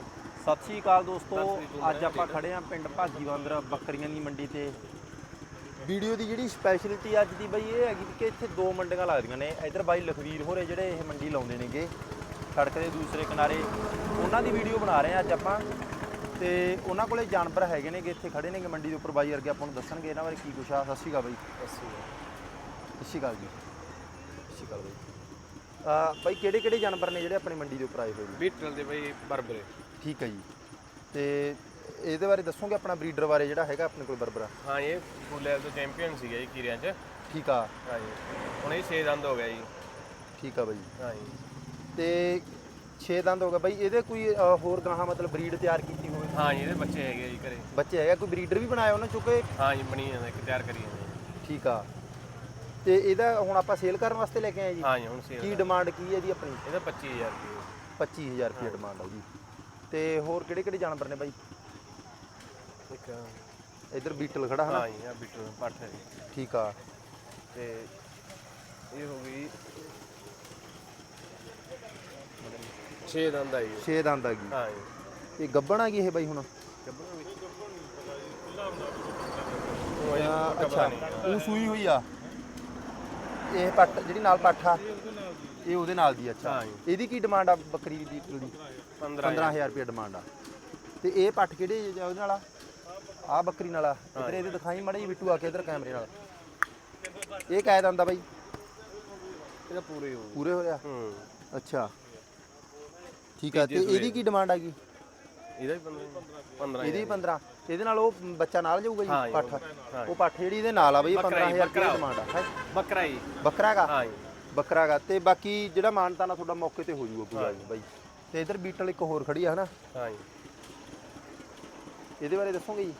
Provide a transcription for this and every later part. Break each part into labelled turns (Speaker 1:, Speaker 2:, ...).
Speaker 1: ਸਤਿ ਸ਼੍ਰੀ ਅਕਾਲ ਦੋਸਤੋ। ਅੱਜ ਆਪਾਂ ਖੜੇ ਆਂ ਪਿੰਡ ਭਾਜੀਵੰਦਰ ਬੱਕਰੀਆਂ ਦੀ ਮੰਡੀ ਤੇ। ਵੀਡੀਓ ਦੀ ਜਿਹੜੀ ਸਪੈਸ਼ਲਿਟੀ ਅੱਜ ਦੀ ਬਈ ਇਹ ਹੈਗੀ ਕਿ ਇੱਥੇ ਦੋ ਮੰਡੀਆਂ ਲੱਗਦੀਆਂ ਨੇ। ਇਧਰ ਬਾਈ ਲਖਵੀਰ ਹੋਰੇ ਜਿਹੜੇ ਇਹ ਮੰਡੀ ਲਾਉਂਦੇ ਨੇਗੇ। ਸੜਕ ਦੇ ਦੂਸਰੇ ਕਿਨਾਰੇ। ਉਹਨਾਂ ਦੀ ਵੀਡੀਓ ਬਣਾ ਰਹੇ ਆ ਅੱਜ ਆਪਾਂ। ਤੇ ਉਹਨਾਂ ਕੋਲੇ ਜਾਨਵਰ ਹੈਗੇ ਨੇਗੇ ਇੱਥੇ ਖੜੇ ਨੇਗੇ ਮੰਡੀ ਦੇ ਉੱਪਰ। ਬਾਈ ਵਰਗੇ ਆਪਾਂ ਨੂੰ ਦੱਸਣਗੇ ਇਹਨਾਂ ਬਾਰੇ ਕੀ ਕੁਛ ਆ। ਸਤਿ ਸ਼੍ਰੀ ਅਕਾਲ ਬਾਈ। ਸਤਿ ਸ਼੍ਰੀ ਅਕਾਲ। ਜੀ ਸਤਿ ਸ਼੍ਰੀ ਅਕਾਲ ਬਾਈ ਬਾਈ ਕਿਹੜੇ ਕਿਹੜੇ ਜਾਨਵਰ ਨੇ ਜਿਹੜੇ ਆਪਣੀ ਮੰਡੀ ਦੇ ਉੱਪਰ ਆਏ ਹੋਏ ਜੀ
Speaker 2: ਬੀਟਲ ਦੇ ਬਈ ਬਰਬਰੇ।
Speaker 1: ਠੀਕ ਹੈ ਜੀ। ਤੇ ਇਹਦੇ ਬਾਰੇ ਦੱਸੋਗੇ ਆਪਣਾ ਬਰੀਡਰ ਬਾਰੇ ਜਿਹੜਾ ਹੈਗਾ ਆਪਣੇ ਕੋਲ ਬਰਬਰਾ?
Speaker 2: ਹਾਂ ਇਹ ਫੁੱਲ ਲੈਵਲ ਤੋਂ ਚੈਂਪੀਅਨ ਸੀਗਾ ਜੀ ਕੀਰਿਆਂ 'ਚ।
Speaker 1: ਠੀਕ ਆ।
Speaker 2: ਹਾਂ ਜੀ। ਹੁਣ ਇਹ 6 ਦੰਦ ਹੋ ਗਿਆ ਜੀ।
Speaker 1: ਠੀਕ ਆ ਬਾਈ।
Speaker 2: ਹਾਂ ਜੀ।
Speaker 1: ਤੇ 6 ਦੰਦ ਹੋ ਗਿਆ ਬਾਈ ਇਹਦੇ ਕੋਈ ਹੋਰ ਗਾਹਾਂ ਮਤਲਬ ਬਰੀਡ ਤਿਆਰ ਕੀਤੀ ਹੋਵੇ?
Speaker 2: ਹਾਂ ਜੀ ਇਹਦੇ ਬੱਚੇ ਹੈਗੇ ਜੀ ਘਰੇ।
Speaker 1: ਬੱਚੇ ਹੈਗਾ ਕੋਈ ਬਰੀਡਰ ਵੀ ਬਣਾਇਆ ਉਹਨਾਂ ਚੋਂ ਕਿ
Speaker 2: ਹਾਂ ਜੀ ਬਣੀ ਜਾਂਦਾ ਇੱਕ ਤਿਆਰ ਕਰੀ ਜਾਂਦੇ।
Speaker 1: ਠੀਕ ਆ। ਤੇ ਇਹਦਾ ਹੁਣ ਆਪਾਂ ਸੇਲ ਕਰਨ ਵਾਸਤੇ ਲੈ ਕੇ ਆਏ ਜੀ?
Speaker 2: ਹਾਂ ਜੀ ਹੁਣ
Speaker 1: ਕੀ
Speaker 2: ਸੇਲ
Speaker 1: ਡਿਮਾਂਡ ਕੀ ਹੈ ਇਹਦੀ ਆਪਣੀ?
Speaker 2: ਇਹਦਾ 25000 ਰੁਪਏ।
Speaker 1: 25000 ਰੁਪਏ ਡਿਮਾਂਡ ਆ ਜੀ। ਤੇ ਹੋਰ ਕਿਹੜੇ ਕਿਹੜੇ ਜਾਨਵਰ ਨੇ ਬਾਈ?
Speaker 2: ਇੱਕ
Speaker 1: ਇੱਧਰ ਬੀਟਲ ਖੜਾ ਹਨਾ?
Speaker 2: ਹਾਂ ਜੀ ਆ ਬੀਟਲ ਪੱਠ ਹੈ ਜੀ।
Speaker 1: ਠੀਕ ਆ।
Speaker 2: ਤੇ ਇਹ ਹੋ ਗਈ 6 ਦੰਦ ਆਈ
Speaker 1: 6 ਦੰਦ ਆ ਗਈ
Speaker 2: ਹਾਂ ਜੀ
Speaker 1: ਤੇ ਗੱਬਣ ਆ ਗਈ ਇਹ ਬਾਈ ਹੁਣ?
Speaker 2: ਗੱਭਰੂ ਵਿੱਚ
Speaker 1: ਅ, ਅੱਛਾ। ਉਹ ਸੂਈ ਹੋਈ ਆ? ਇਹ ਪੱਟ ਜਿਹੜੀ ਨਾਲ ਪੱਠ ਆ ਇਹ ਉਹਦੇ ਨਾਲ ਦੀ ਅੱਛਾ।
Speaker 2: ਹਾਂ ਜੀ।
Speaker 1: ਇਹਦੀ ਕੀ ਡਿਮਾਂਡ ਆ ਬੱਕਰੀ ਦੀ ਦੀ?
Speaker 2: 15
Speaker 1: 15000 ਰੁਪਏ ਡਿਮਾਂਡ ਆ। ਤੇ ਇਹ ਪੱਠ ਕਿਹੜੇ ਆ ਉਹਦੇ ਨਾਲ ਆ? ਆ ਬੱਕਰੀ ਨਾਲ ਆ। ਇਧਰ ਇਹਦੇ ਦਿਖਾਈ ਮੜਾ ਜੀ ਬਿੱਟੂ ਆ ਕੇ ਇਧਰ ਕੈਮਰੇ ਨਾਲ। ਇਹ ਕਾਇਦ ਆਂਦਾ ਬਾਈ।
Speaker 2: ਇਹਦਾ ਪੂਰੇ ਹੋ
Speaker 1: ਪੂਰੇ ਹੋਇਆ
Speaker 2: ਹੂੰ।
Speaker 1: ਅੱਛਾ। ਠੀਕ ਆ ਤੇ ਇਹਦੀ ਕੀ ਡਿਮਾਂਡ ਆ ਗਈ?
Speaker 2: ਇਹਦਾ ਵੀ 15 15
Speaker 1: ਇਹਦੀ 15 ਇਹਦੇ ਨਾਲ ਉਹ ਬੱਚਾ ਨਾਲ ਜਾਊਗਾ ਜੀ
Speaker 2: ਜੀ,
Speaker 1: ਪੱਠ। ਉਹ ਪੱਠ ਜਿਹੜੀ ਇਹਦੇ ਨਾਲ ਆ ਬਈ ਇਹ
Speaker 2: ਬੱਕਰਾ ਜੀ,
Speaker 1: 15000 ਰੁਪਏ। ਡਿਮਾਂਡ ਆ ਹੈਂ?
Speaker 2: ਬੱਕਰਾ ਜੀ।
Speaker 1: ਬੱਕਰਾ ਹੈਗਾ?
Speaker 2: ਹਾਂ ਜੀ।
Speaker 1: ਬੱਕਰਾ ਹੈਗਾ। ਤੇ ਬਾਕੀ ਜਿਹੜਾ ਮਾਨਤਾ ਨਾਲ ਤੁਹਾਡਾ ਮੌਕੇ ਤੇ ਹੋ ਜਾਊਗਾ ਗੱਲ ਨਹੀਂ ਬਾਈ। ਤੇ ਇਧਰ ਬੀਟਲ ਇੱਕ ਹੋਰ ਖੜੀ ਆ ਹਨਾ?
Speaker 2: ਹਾਂ ਜੀ।
Speaker 1: ਇਹਦੇ ਬਾਰੇ ਦੱਸੋਗੇ ਜੀ?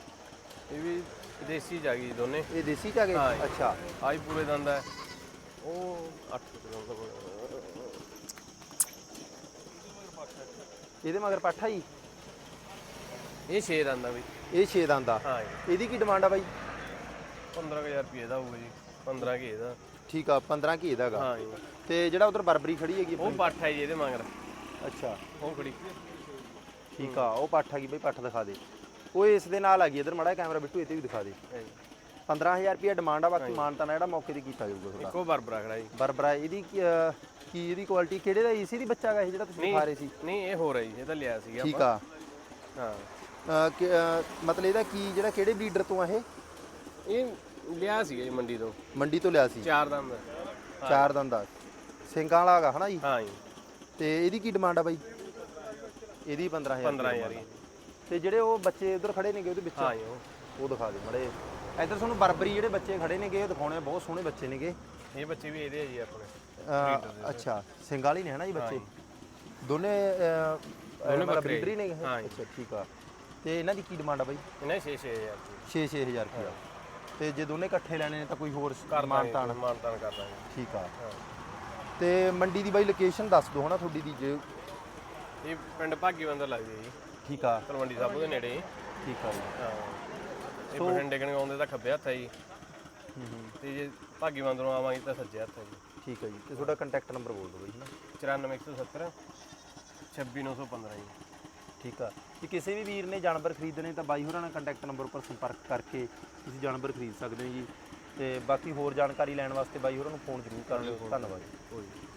Speaker 2: ਇਹ ਵੀ ਦੇਸੀ ਜਾ ਗਈ ਦੋਨੇ।
Speaker 1: ਇਹ ਦੇਸੀ ਚ ਆ ਗਏ?
Speaker 2: ਹਾਂ ਜੀ।
Speaker 1: ਅੱਛਾ।
Speaker 2: ਆਈ ਪੂਰੇ ਦੰਦ ਹੈ ਉਹ 8 ਕਿਲੋ ਦਾ
Speaker 1: ਇਹਦੇ ਮਗਰ ਪੱਠਾ ਜੀ?
Speaker 2: ਇਹ 6 ਦੰਦ ਆ ਵੀ
Speaker 1: ਇਹ 6 ਦੰਦ ਆ।
Speaker 2: ਹਾਂ ਜੀ।
Speaker 1: ਇਹਦੀ ਕੀ ਡਿਮਾਂਡ ਆ ਬਾਈ?
Speaker 2: 15000 ਰੁਪਏ ਦਾ ਹੋਊਗਾ ਜੀ। 15 ਕੇ ਇਹਦਾ
Speaker 1: ਠੀਕ ਆ 15 ਕੀ ਇਹਦਾ ਹੈਗਾ।
Speaker 2: ਹਾਂ ਜੀ।
Speaker 1: ਤੇ ਜਿਹੜਾ ਉਧਰ ਬਰਬਰੀ ਖੜੀ ਹੈਗੀ
Speaker 2: ਉਹ ਪੱਠ ਹੈ ਜੀ ਇਹਦੇ ਮਗਰ।
Speaker 1: ਅੱਛਾ।
Speaker 2: ਉਹ ਖੜੀ।
Speaker 1: ਠੀਕ ਆ ਉਹ ਪੱਠ ਹੈਗੀ ਬਈ ਪੱਠ ਦਿਖਾ ਦੇ। ਉਹ ਇਸ ਦੇ ਨਾਲ ਹੈਗੀ ਇਧਰ ਮੜਾ ਕੈਮਰਾ ਬਿੱਟੂ ਇਹ ਤੇ ਵੀ ਦਿਖਾ ਦੇ।
Speaker 2: ਹਾਂ ਜੀ।
Speaker 1: 15000 ਰੁਪਏ ਡਿਮਾਂਡ ਆ ਬਾਕੀ ਮਾਨਤਾ ਨਾਲ ਜਿਹੜਾ ਮੌਕੇ ਤੇ ਕੀਤਾ ਜਾਊਗਾ ਤੁਹਾਡਾ।
Speaker 2: ਇੱਕੋ ਬਰਬਰਾ ਖੜਾ ਜੀ।
Speaker 1: ਬਰਬਰਾ ਇਹਦੀ ਕੀ ਇਹਦੀ ਕੁਆਲਿਟੀ ਕਿਹੜੇ ਦਾ ਈਸੀ ਦੀ ਬੱਚਾ ਇਹ ਜਿਹੜਾ ਤੁਸੀਂ ਦਿਖਾ ਰਹੇ ਸੀ?
Speaker 2: ਨਹੀਂ ਇਹ ਹੋ ਰਹੀ ਇਹ ਤਾਂ ਲਿਆ ਸੀਗਾ
Speaker 1: ਠੀਕ ਆ।
Speaker 2: ਹਾਂ।
Speaker 1: ਕਿ- ਮਤਲਬ ਇਹਦਾ ਕੀ ਜਿਹੜਾ ਕਿਹੜੇ ਬਰੀਡਰ ਤੋਂ ਆ ਇਹ?
Speaker 2: ਇਹ ਲਿਆ ਸੀਗਾ ਜੀ ਮੰਡੀ ਤੋਂ।
Speaker 1: ਮੰਡੀ ਤੋਂ ਲਿਆ ਸੀ।
Speaker 2: ਚਾਰ ਦੰਦ
Speaker 1: ਚਾਰ ਦੰਦ ਦਾ ਸਿੰਘਾਂ ਵਾਲਾ ਹੈਗਾ ਹਨਾ ਜੀ?
Speaker 2: ਹਾਂ ਜੀ।
Speaker 1: ਤੇ ਇਹਦੀ ਕੀ ਡਿਮਾਂਡ ਆ ਬਾਈ? ਇਹਦੀ 15000
Speaker 2: 15000 ਜੀ
Speaker 1: ਤੇ ਜਿਹੜੇ ਉਹ ਬੱਚੇ ਉਧਰ ਖੜੇ ਨੇਗੇ ਉਹਦੇ ਵਿੱਚ?
Speaker 2: ਹਾਂ ਜੀ ਉਹ।
Speaker 1: ਉਹ ਦਿਖਾ ਦੇ ਮੜੇ ਇੱਧਰ ਤੁਹਾਨੂੰ ਬਰਬਰੀ ਜਿਹੜੇ ਬੱਚੇ ਖੜੇ ਨੇਗੇ ਉਹ ਦਿਖਾਉਣੇ ਆ, ਬਹੁਤ ਸੋਹਣੇ ਬੱਚੇ ਨੇਗੇ।
Speaker 2: ਇਹ ਬੱਚੇ ਵੀ ਇਹਦੇ ਆ ਜੀ ਆਪਣੇ।
Speaker 1: ਅਹ, ਅੱਛਾ ਸਿੰਘ ਵਾਲੀ ਨੇ ਹਨਾ ਜੀ ਬੱਚੇ? ਦੋਨੇ ਦੋਨੇ
Speaker 2: ਬੱਕਰੇ
Speaker 1: ਬਰੀਡਰੀ ਨੇ
Speaker 2: ਹਾਂ ਜੀ।
Speaker 1: ਅੱਛਾ ਠੀਕ ਆ। ਤੇ ਇਹਨਾਂ ਦੀ ਕੀ ਡਿਮਾਂਡ ਆ ਬਾਈ?
Speaker 2: ਇਹਨਾਂ 6 6000 ਰੁਪਏ
Speaker 1: 6-6000 ਰੁਪਇਆ ਤੇ ਜੇ ਦੋਨੇ ਇਕੱਠੇ ਲੈਣੇ ਨੇ ਤਾਂ ਕੋਈ ਹੋਰ ਮਾਨਤਾਨ
Speaker 2: ਮਾਨਤਾਨ ਕਰ ਦਾਂਗੇ।
Speaker 1: ਠੀਕ ਆ। ਤੇ ਮੰਡੀ ਦੀ ਬਾਈ ਲੋਕੇਸ਼ਨ ਦੱਸ ਦਿਓ ਹਨਾ ਤੁਹਾਡੀ ਦੀ ਜੇ।
Speaker 2: ਇਹ ਪਿੰਡ ਭਾਗੀਵੰਦਰ ਲੱਗਦੀ ਜੀ।
Speaker 1: ਠੀਕ ਆ।
Speaker 2: ਤਲਵੰਡੀ ਸਾਬੋ ਦੇ ਨੇੜੇ
Speaker 1: ਠੀਕ ਆ ਜੀ।
Speaker 2: ਹਾਂ। ਇਹ ਬਠਿੰਡੇ ਕਣ ਆਉਂਦੇ ਤਾਂ ਖੱਬੇ ਹੱਥ ਹੈ ਜੀ ਤੇ ਜੇ ਭਾਗੀਵੰਦਰੋਂ ਆਵਾਂਗੇ ਤਾਂ ਸੱਜੇ ਹੱਥ ਹੈ ਜੀ।
Speaker 1: ਠੀਕ ਆ ਜੀ। ਤੇ ਤੁਹਾਡਾ ਕੰਟੈਕਟ ਨੰਬਰ ਬੋਲ ਦਿਓ ਬਾਈ ਹਨਾ।
Speaker 2: 94170 26915 ਜੀ।
Speaker 1: ਠੀਕ ਆ। ਜੇ ਕਿਸੇ ਵੀ ਵੀਰ ਨੇ ਜਾਨਵਰ ਖਰੀਦਣੇ ਤਾਂ ਬਾਈ ਹੋਰਾਂ ਨਾਲ ਕੰਟੈਕਟ ਨੰਬਰ ਉੱਪਰ ਸੰਪਰਕ ਕਰਕੇ ਤੁਸੀਂ ਜਾਨਵਰ ਖਰੀਦ ਸਕਦੇ ਹੋ ਜੀ। ਤੇ ਬਾਕੀ ਹੋਰ ਜਾਣਕਾਰੀ ਲੈਣ ਵਾਸਤੇ ਬਾਈ ਹੋਰਾਂ ਨੂੰ ਫੋਨ ਜ਼ਰੂਰ ਕਰ ਲਿਓ। ਧੰਨਵਾਦ ਜੀ।